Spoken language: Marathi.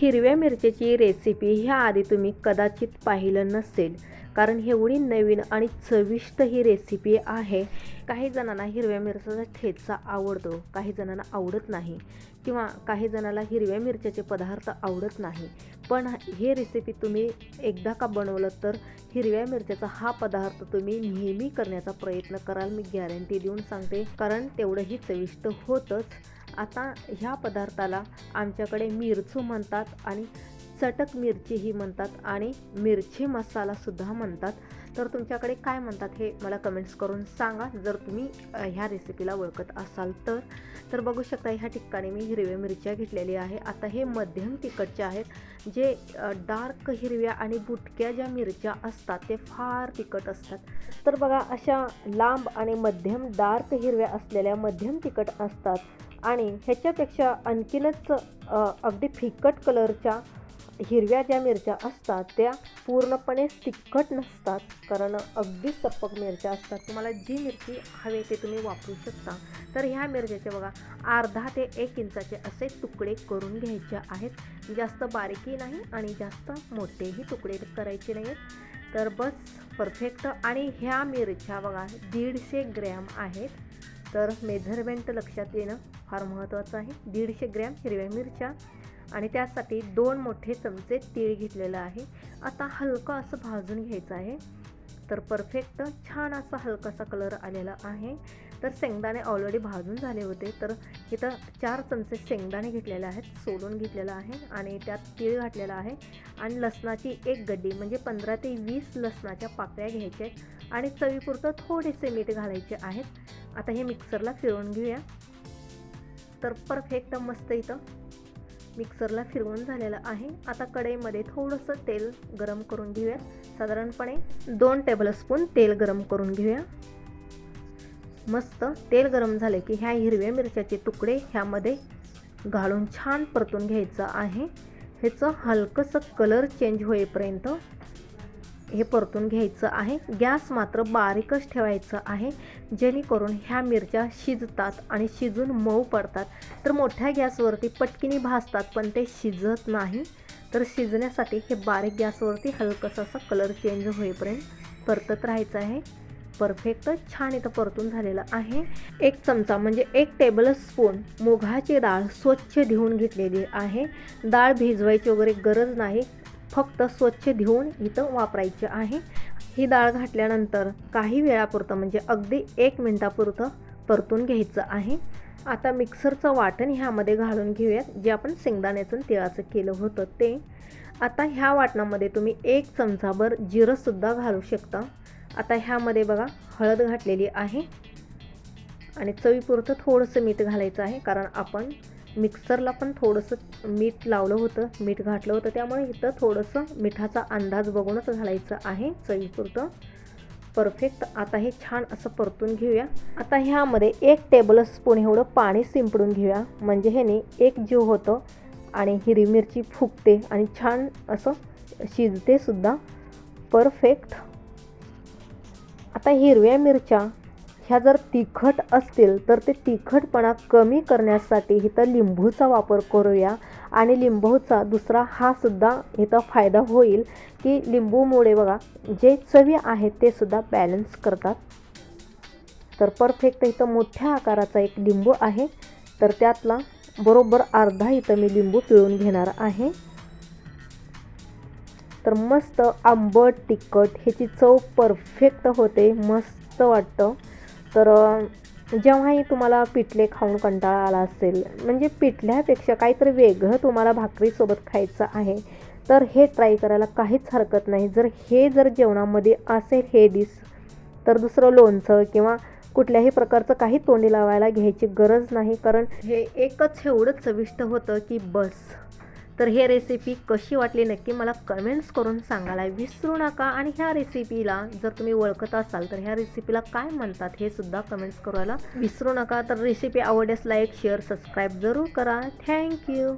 हिरव्या मिरच्याची रेसिपी ह्या आधी तुम्ही कदाचित पाहिलं नसेल. कारण एवढी नवीन आणि चविष्ट ही रेसिपी आहे. काही जणांना हिरव्या मिरच्याचा ठेचा आवडतो काही जणांना आवडत नाही. किंवा काही जणाला हिरव्या मिरच्याचे पदार्थ आवडत नाही. पण हे रेसिपी तुम्ही एकदा का बनवलं तर हिरव्या मिरच्याचा हा पदार्थ तुम्ही नेहमी करण्याचा प्रयत्न कराल. मी गॅरंटी देऊन सांगते कारण तेवढंही चविष्ट होतंच. आता ह्या पदार्थाला आमच्याकडे मिरचू म्हणतात आणि चटक मिरचीही म्हणतात आणि मिरची मसालासुद्धा म्हणतात. तर तुमच्याकडे काय म्हणतात हे मला कमेंट्स करून सांगा. जर तुम्ही ह्या रेसिपीला ओळखत असाल तर. तर बघू शकता ह्या ठिकाणी मी हिरव्या मिरच्या घेतलेली आहे. आता हे मध्यम तिखटच्या आहेत. जे डार्क हिरव्या आणि बुटक्या ज्या मिरच्या असतात ते फार तिखट असतात. तर बघा अशा लांब आणि मध्यम डार्क हिरव्या असलेल्या मध्यम तिखट असतात. आणि ह्याच्यापेक्षा आणखीनच अगदी फिकट कलरच्या हिरव्या ज्या मिरच्या असतात त्या पूर्णपणे तिखट नसतात. कारण अगदी सपक मिरच्या असतात. तुम्हाला जी मिरची हवी ते तुम्ही वापरू शकता. तर ह्या मिरच्याचे बघा अर्धा ते एक इंचाचे असे तुकडे करून घ्यायचे आहेत. जास्त बारीकही नाही आणि जास्त मोठेही तुकडे करायचे नाही आहेत तर बस परफेक्ट. आणि ह्या मिरच्या बघा दीडशे ग्रॅम आहेत. तर मेझरमेंट लक्षात येणं फार महत्त्वाचं आहे. दीडशे ग्रॅम हिरव्या मिरच्या आणि त्यासाठी दोन मोठे चमचे तीळ घेतलेलं आहे. आता हलकं असं भाजून घ्यायचं आहे. तर परफेक्ट छान असा हलकासा कलर आलेला आहे. तर शेंगदाणे ऑलरेडी भाजून झाले होते. तर इथं चार चमचे शेंगदाणे घेतलेले आहेत. सोलून घेतलेलं आहे आणि त्यात तीळ घातलेला आहे. आणि लसणाची एक गड्डी म्हणजे पंधरा ते वीस लसणाच्या पाकळ्या घ्यायच्या आहेत. आणि चवीपुरतं थोडेसे मीठ घालायचे आहेत. आता हे मिक्सरला फिरवून घेऊया. तर परफेक्ट मस्त इथं मिक्सरला फिरवून झालेलं आहे. आता कढईमध्ये थोडंसं तेल गरम करून घेऊया. साधारणपणे दोन टेबलस्पून तेल गरम करून घेऊया. मस्त तेल गरम झाले की ह्या हिरव्या मिरच्याचे तुकडे ह्यामध्ये घालून छान परतून घ्यायचं आहे. ह्याचं हलकंसं कलर चेंज होईपर्यंत हे परतून घ्यायचं आहे. गॅस मात्र बारीकच ठेवायचं आहे. जेणेकरून ह्या मिरच्या शिजतात आणि शिजून मऊ पडतात. तर मोठ्या गॅसवरती पटकिनी भासतात पण ते शिजत नाही. तर शिजण्यासाठी हे बारीक गॅसवरती हलकंसं असा कलर चेंज होईपर्यंत परतत राहायचं आहे. परफेक्ट छान इथं परतून झालेलं आहे. एक चमचा म्हणजे एक टेबल स्पून मुगाची डाळ स्वच्छ धुवून घेतलेली आहे. डाळ भिजवायची वगैरे गरज नाही. फक्त स्वच्छ धुवून इथं वापरायची आहे. ही डाळ घातल्यानंतर काही वेळापुरतं म्हणजे अगदी एक मिनटापुरतं परतून घ्यायचं आहे. आता मिक्सरचं वाटण ह्यामध्ये घालून घेऊयात. जे आपण शेंगदाण्याचं तिळाचं केलं होतं ते. आता ह्या वाटणामध्ये तुम्ही एक चमचाभर जिरंसुद्धा घालू शकता. आता ह्यामध्ये बघा हळद घातलेली आहे. आणि चवीपुरतं थोडंसं मीठ घालायचं आहे कारण आपण मिक्सरला पण थोडंसं मीठ लावलं होतं मीठ घातलं होतं. त्यामुळे इथं थोडंसं मिठाचा अंदाज बघूनच घालायचं आहे चवीपुरतं. परफेक्ट आता हे छान असं परतून घेऊया. आता ह्यामध्ये एक टेबलस्पून एवढं पाणी शिंपडून घेऊया. म्हणजे ह्याने एक जीव होतं आणि हिरवी मिरची फुगते आणि छान असं शिजते सुद्धा परफेक्ट आता हिरव्या मिरच्या ह्या जर तिखट असतील तर ते तिखटपणा कमी करण्यासाठी इथं लिंबूचा वापर करूया. आणि लिंबूचा दुसरा हा सुद्धा इथं फायदा होईल की लिंबूमुळे बघा जे चवी आहेत ते सुद्धा बॅलन्स करतात. तर परफेक्ट इथं मोठ्या आकाराचा एक लिंबू आहे. तर त्यातला बरोबर अर्धा इथं मी लिंबू पिळून घेणार आहे. तर मस्त आंबट तिखट ह्याची चव परफेक्ट होते मस्त वाटतं. तर जेव्हाही तुम्हाला पिठले खाऊन कंटाळा आला असेल म्हणजे पिठल्यापेक्षा काहीतरी वेगळं तुम्हाला भाकरीसोबत खायचं आहे तर हे ट्राय करायला काहीच हरकत नाही. जर हे जर जेवणामध्ये असेल हे डिश तर दुसरं लोणचं किंवा कुठल्याही प्रकारचं काही तोंडी लावायला घ्यायची गरज नाही. कारण हे एकच एवढं चविष्ट होतं की बस. तर हे रेसिपी कशी वाटली नक्की मला कमेंट्स करून सांगायला विसरू नका. आणि ह्या रेसिपीला जर तुम्ही ओळखत असाल तर ह्या रेसिपीला काय म्हणतात हे सुद्धा कमेंट्स करायला विसरू नका. तर रेसिपी आवडल्यास लाईक शेअर सबस्क्राईब जरूर करा. थँक्यू